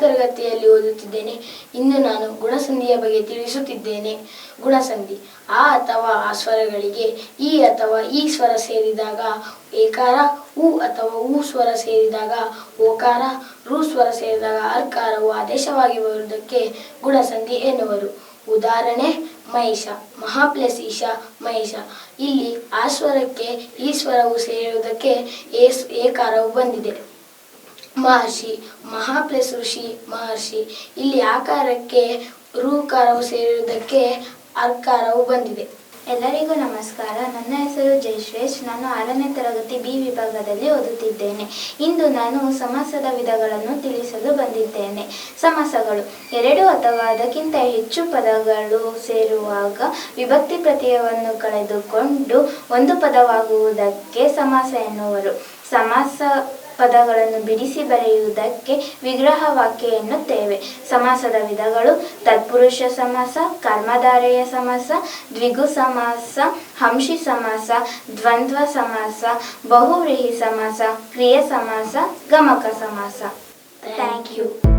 ತರಗತಿಯಲ್ಲಿ ಓದುತ್ತಿದ್ದೇನೆ. ಇಂದು ನಾನು ಗುಣಸಂಧಿಯ ಬಗ್ಗೆ ತಿಳಿಸುತ್ತಿದ್ದೇನೆ. ಗುಣಸಂಧಿ, ಆ ಅಥವಾ ಆ ಸ್ವರಗಳಿಗೆ, ಈ ಅಥವಾ ಈ ಸ್ವರ ಸೇರಿದಾಗ ಏಕಾರ, ಉ ಅಥವಾ ಉ ಸ್ವರ ಸೇರಿದಾಗ ಓಕಾರ, ರು ಸ್ವರ ಸೇರಿದಾಗ ಅರ್ಕಾರವು ಆದೇಶವಾಗಿ ಬರುವುದಕ್ಕೆ ಗುಣಸಂಧಿ ಎನ್ನುವರು. ಉದಾಹರಣೆ, ಮಹಿಷ, ಮಹಾ ಪ್ಲಸ್ ಈಶ ಮಹೇಶ ಇಲ್ಲಿ ಆ ಸ್ವರಕ್ಕೆ ಈ ಸ್ವರವು ಸೇರುವುದಕ್ಕೆ ಏಕಾರವು ಬಂದಿದೆ. ಮಹರ್ಷಿ ಮಹಾ ಋಷಿ ಮಹರ್ಷಿ. ಇಲ್ಲಿ ಆಕಾರಕ್ಕೆ ರೂಕಾರವು ಸೇರುವುದಕ್ಕೆ ಅರ್ಕಾರವು ಬಂದಿದೆ. ಎಲ್ಲರಿಗೂ ನಮಸ್ಕಾರ. ನನ್ನ ಹೆಸರು ಜಯಶ್ರೇಷ್ ನಾನು ಆರನೇ ತರಗತಿ ಬಿ ವಿಭಾಗದಲ್ಲಿ ಓದುತ್ತಿದ್ದೇನೆ. ಇಂದು ನಾನು ಸಮಾಸದ ವಿಧಗಳನ್ನು ತಿಳಿಸಲು ಬಂದಿದ್ದೇನೆ. ಸಮಾಸಗಳು ಎರಡು ಅಥವಾ ಅದಕ್ಕಿಂತ ಹೆಚ್ಚು ಪದಗಳು ಸೇರುವಾಗ ವಿಭಕ್ತಿ ಪ್ರತ್ಯಯವನ್ನು ಕಳೆದುಕೊಂಡು ಒಂದು ಪದವಾಗುವುದಕ್ಕೆ ಸಮಾಸ ಎನ್ನುವರು. ಸಮಾಸ ಪದಗಳನ್ನು ಬಿಡಿಸಿ ಬರೆಯುವುದಕ್ಕೆ ವಿಗ್ರಹ ವಾಕ್ಯ ಎನ್ನುತ್ತೇವೆ ಸಮಾಸದ ವಿಧಗಳು ತತ್ಪುರುಷ ಸಮಾಸ, ಕರ್ಮಧಾರೆಯ ಸಮಾಸ, ದ್ವಿಗು ಸಮಾಸ ಹಂಶಿ ಸಮಾಸ, ದ್ವಂದ್ವ ಸಮಾಸ, ಬಹುವ್ರೀಹಿ ಸಮಾಸ, ಕ್ರಿಯ ಸಮಾಸ, ಗಮಕ ಸಮಾಸ. Thank you